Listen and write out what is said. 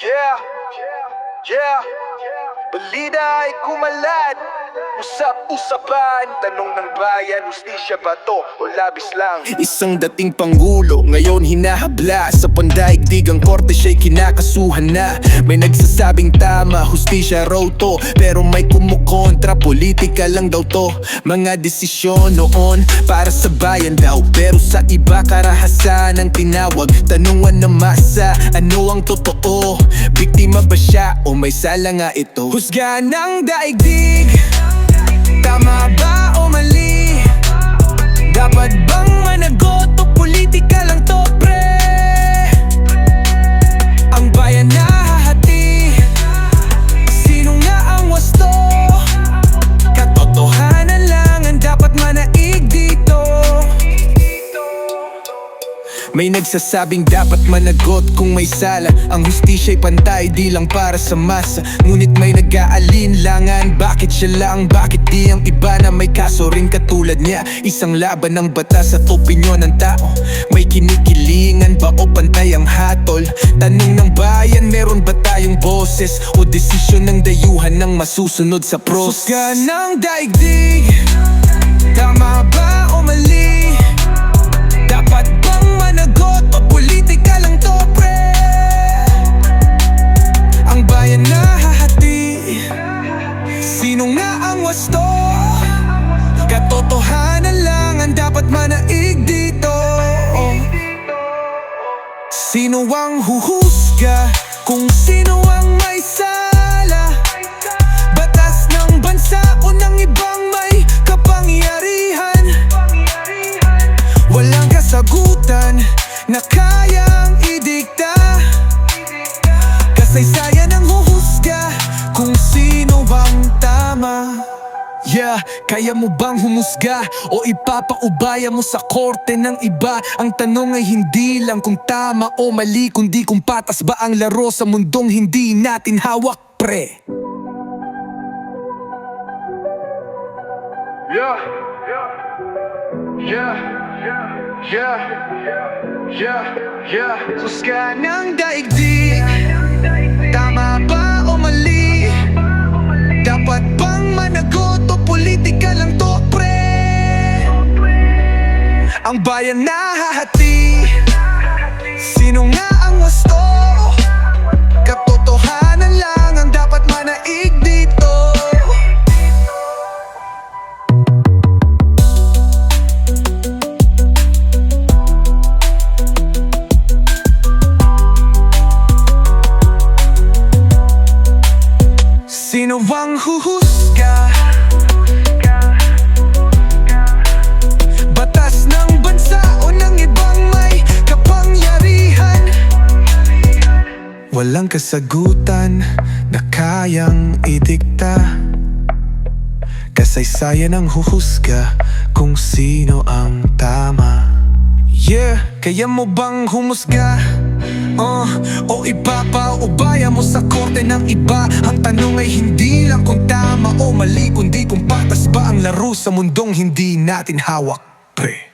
Yeah, yeah, balita ay kumalat Usap-usapan, tanong ng bayan, ustisya ba to o labis lang? Isang dating pangulo, ngayon hinahabla. Sa pandaigdig ang korte siya'y kinakasuhan na. May nagsasabing tama, hustisya raw to. Pero may kumukontra, politika lang daw to. Mga desisyon noon, para sa bayan daw. Pero sa iba karahasan ang tinawag. Tanungan ng masa, ano ang totoo? Biktima ba siya o may sala nga ito? Husga ng daigdig Dapat bang may nagsasabing dapat managot kung may sala Ang hustisya'y pantay di lang para sa masa Ngunit may nag-aalinlangan Bakit siya lang, bakit di ang iba na may kaso rin katulad niya Isang laban ng batas at opinyon ng tao May kinikilingan ba o pantay ang hatol? Tanong ng bayan, meron ba tayong boses? O desisyon ng dayuhan ng masusunod sa pros? Susga ng daigdig Tama Sino ang huhusga? Kung sino ang may sala? Batas ng bansa o ng ibang may kapangyarihan Walang kasagutan na kayang idikta Kasaysayan Yeah, kaya mo bang humusga? O ipapaubaya mo sa korte ng iba? Ang tanong ay hindi lang kung tama o mali Kundi kung patas ba ang laro sa mundong hindi natin hawak pre. Yeah, yeah, yeah, yeah, yeah. Susga ng daigdig Ang bayan nahahati Sino nga ang wasto? Katotohanan lang ang dapat manaig dito Sino ang huhusga? Walang kasagutan na kayang idikta Kasaysayan ang huhusga kung sino ang tama. Yeah, kaya mo bang humusga? Uh, o ipapaubaya mo sa korte ng iba? Ang tanong ay hindi lang kung tama o mali Kundi kung patas ba ang laro sa mundong hindi natin hawak. Pre